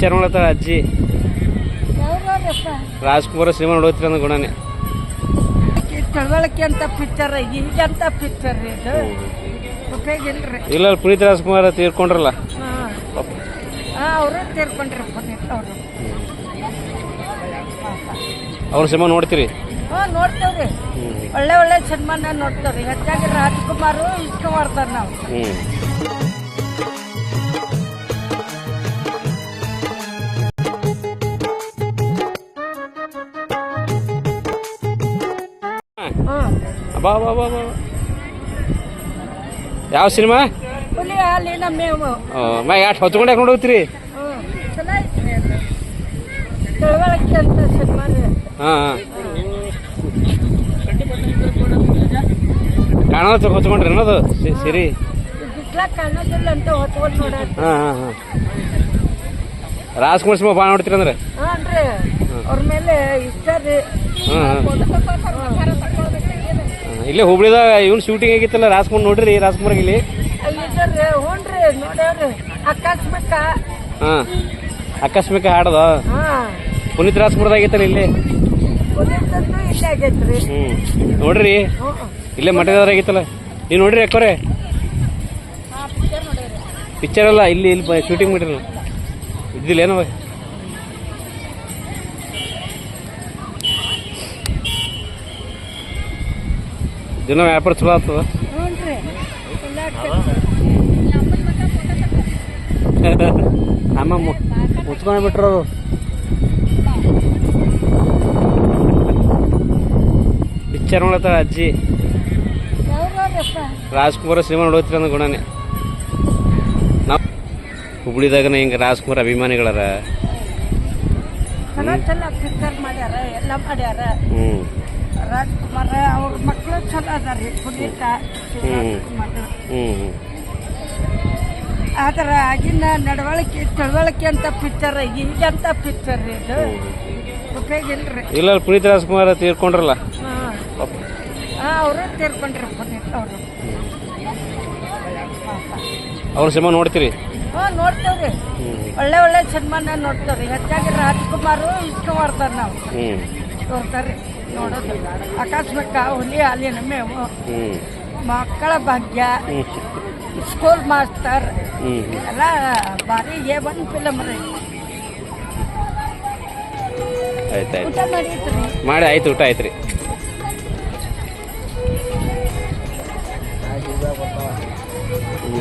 Picture ನೋಡತ್ತಾರ ಅಜ್ಜಿ Rajkumar cinema ನೋಡತ್ರಿ ಅಂದ ಗುಣನೇ. ತಿಳುವಳಿಕೆ ಅಂತ ಪಿಕ್ಚರ್ ಈಗಂತ ಪಿಕ್ಚರ್ ಇದು. ಉಪಯೋಗ ಇಲ್ರಿ. ಇಲ್ಲ ಪುನೀತ್ ರಾಜ್ಕುಮಾರ್ ತೀರ್ಕೊಂಡ್ರಲ್ಲ. ಹಾಂ. ಅವರು ತೀರ್ಕೊಂಡ್ರಿ ಪುನೀತ್ ಅವರು. ಅವ್ರ ಸಿನಿಮಾ ನೋಡ್ತೀರಿ? ಹಾ ನೋಡ್ತೇವ್ರಿ. ಒಳ್ಳೆ ಒಳ್ಳೆ ಸಿನಿಮಾನ ನೋಡ್ತೇವ್ರಿ. ಹೆಚ್ಚಾಗಿ ರಾಜ್ಕುಮಾರ್ ಮಾಡ್ತಾರೆ ನಾವು ಹ್ಞೂ ಬಾ ಬಾ ಬಾ ಬಾ. ಯಾವ ಸಿನಿಮಾ? ಹುಲಿ ಅಲ್ಲಿ ನಮ್ಮ ಮಾ ಯಾಟ್ ಹೊತ್ಕೊಂಡು ಯಾಕೆ ಹೋಗ್ತೀರಿ. ತಿಳುವಳಿಕೆ ಅಂತ ಸಿನಿಮಾ ಹಾಂ ಹಾಂ. ಕಾಣೋದು ಹೊತ್ಕೊಂಡ್ರಿ ಅನ್ನೋದು ಸಿರಿ. ಕಾಣೋದಿಲ್ಲ ಅಂತ ಹೊತ್ಕೊಂಡು ನೋಡೋದು. ಹಾಂ ಹಾಂ ಹಾಂ. ರಾಜ್ಕುಮಾರ್ ಸಿನಿಮಾ ಭಾಳ ನೋಡ್ತೀರಿ ಅಂದ್ರೆ? ಹಾಂ ಅವ್ರ ಮೇಲೆ ಇಷ್ಟ ರೀ. ಹಾಂ ಹಾಂ ಇಲ್ಲೇ ಹುಬ್ಳಿದಾಗ ಇವ್ನು ಶೂಟಿಂಗ್ ಆಗಿತ್ತಲ್ಲ ರಾಜ್ಕುಮಾರ್ ನೋಡ್ರಿ ರಾಜ್ಕುಮಾರ್ ಇಲ್ಲಿ. ನೋಡ್ಯಾವ್ರಿ ಅಕಸ್ಮಾಕ ಹಾಂ ಆಕಸ್ಮಿಕ ಹಾಡದ. ಪುನೀತ್ ರಾಜ್ಕುಮಾರ್ದಾಗ ಇಲ್ಲಿ. ನೋಡ್ರಿ. ಇಲ್ಲೇ ಮಠದವ್ರ ಆಗಿತ್ತಲ್ಲ. ನೀವು ನೋಡ್ರಿ ಅಕ್ಕೋರೆ. ಪಿಕ್ಚರ್ ಅಲ್ಲ ಇಲ್ಲಿ ಇಲ್ಲಿ ಶೂಟಿಂಗ್ ಮಾಡಿರಲ್ಲ. ಇದ್ದಿಲ್ಲ ಏನವ? ದಿನ ವ್ಯಾಪಾರ ಚಲೋ ಆಗ್ತದ? ಅಮ್ಮ ಮುಚ್ಕೊಂಡು ಬಿಟ್ರು ಪಿಕ್ಚರ್ ನೋಡತ್ತಾಳ ಅಜ್ಜಿ. ರಾಜ್ಕುಮಾರ್ ಸಿನಿಮಾ ನೋಡೋತ್ರಿ ಅಂದ ಗುಣನೆ. ನಾವು ಹುಬ್ಳಿದಾಗನ ಹಿಂಗೆ ರಾಜ್ಕುಮಾರ್ ಅಭಿಮಾನಿಗಳಾರ. ಹ್ಞೂ ರಾಜ್ಕುಮಾರ್ ಅವ್ರ ಮಕ್ಕಳು ಚಲೋ ಅದಾರ ಪುನೀತ ಶಿವರಾಜ್ಕುಮಾರ್ ಹ್ಞೂ ಹ್ಞೂ ಆದ್ರೆ ಆಗಿನ ನಡವಳಿಕೆ ತಿಳುವಳಿಕೆ ಅಂತ ಪಿಕ್ಚರ್ ಈಗಂತ ಪಿಕ್ಚರ್ ಇದು. ಉಪಯೋಗ ಇಲ್ರಿ. ಇಲ್ಲ ಪುನೀತ್ ರಾಜ್ಕುಮಾರ್ ತೀರ್ಕೊಂಡ್ರಲ್ಲ. ಹಾಂ. ಅವರು ತೀರ್ಕೊಂಡ್ರಿ ಪುನೀತ್ ಅವರು. ಅವ್ರ ಸಿನಿಮಾ ನೋಡ್ತೀರಿ? ಹ್ಞೂ ನೋಡ್ತೇವ್ರಿ. ಒಳ್ಳೆ ಒಳ್ಳೆ ಸಿನಿಮಾನ ನೋಡ್ತೇವ್ರಿ. ಹೆಚ್ಚಾಗಿ ರಾಜ್ಕುಮಾರ್ ಮಾಡ್ತಾರೆ ನಾವು. ನೋಡ್ತಾರೆ ನೋಡ್ತಾರ್ರಿ. ನೋಡೋದು ಆಕಸ್ಮಿಕ ಹುಲಿ ಅಲ್ಲಿ ಮೇವು ಮಕ್ಕಳ ಭಾಗ್ಯ ಸ್ಕೂಲ್ ಮಾಸ್ಟರ್ ಹ್ಞೂ ಎಲ್ಲ ಭಾರಿ ಏ ಒಂದು ಫಿಲಮ್ ರೀ. ಊಟ ಮಾಡಿದ್ರಿ? ಮಾಡಿ ಆಯ್ತು ಊಟ ಆಯ್ತು ರೀ. ಹ್ಞೂ